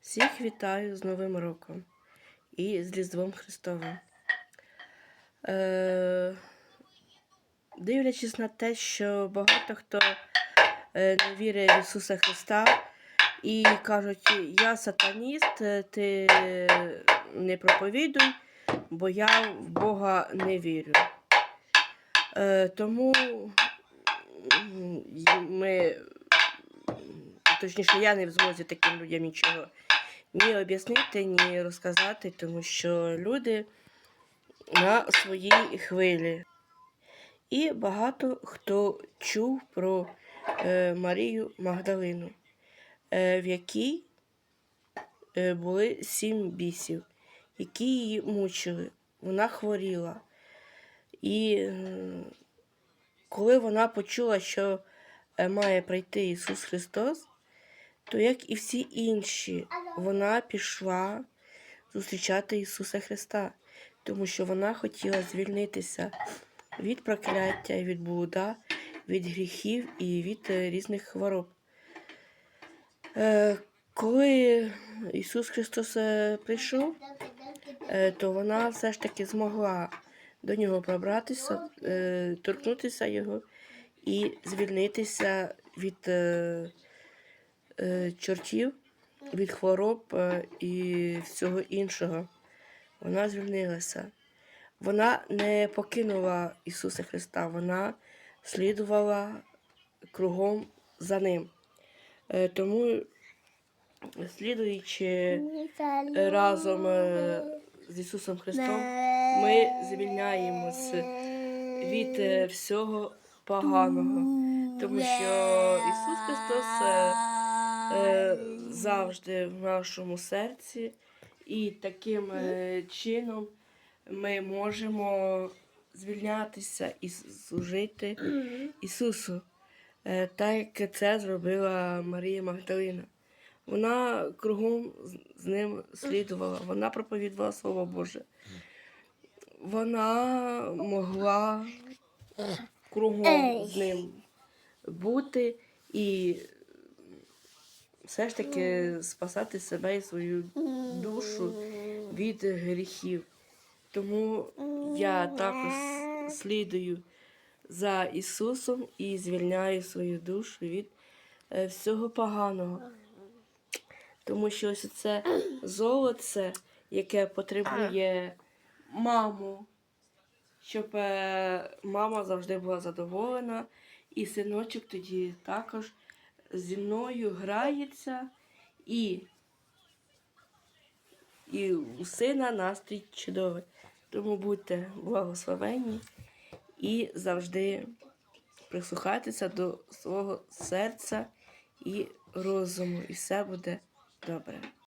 Всіх вітаю з Новим роком і з Різдвом Христовим. Е, дивлячись на те, що багато хто е, не вірить в Ісуса Христа і кажуть, я сатаніст, е, ти не проповідуй, бо я в Бога не вірю. Е, тому ми, точніше, я не в змозі таким людям нічого ні об'яснити, ні розказати, тому що люди на своїй хвилі. І багато хто чув про е, Марію Магдалину, е, в якій е, були сім бісів, які її мучили. Вона хворіла. І е, коли вона почула, що е, має прийти Ісус Христос, то як і всі інші, вона пішла зустрічати Ісуса Христа, тому що вона хотіла звільнитися від прокляття, від блуда, від гріхів і від е, різних хвороб. Е, Коли Ісус Христос е, прийшов, то вона все ж таки змогла до нього пробратися, торкнутися його і звільнитися від чортів, від хвороб е, і всього іншого. Вона звільнилася. Вона не покинула Ісуса Христа, вона слідувала кругом за ним. Е, Тому, слідуючи е, разом е, з Ісусом Христом, ми звільняємось від е, всього поганого, тому що Ісус Христос е, завжди в нашому серці, і таким е, чином ми можемо звільнятися і служити Ісусу, е, так як це зробила Марія Магдалина. Вона кругом з ним слідувала, вона проповідувала Слово Боже. Вона могла кругом з ним бути і все ж таки спасати себе і свою душу від гріхів. Тому я також слідую за Ісусом і звільняю свою душу від е, всього поганого. Тому що ось це золоце, яке потребує маму, щоб е, мама завжди була задоволена, і синочок тоді також зі мною грається, і, і у сина настрій чудовий. Тому будьте благословенні і завжди прислухайтеся до свого серця і розуму, і все буде добре.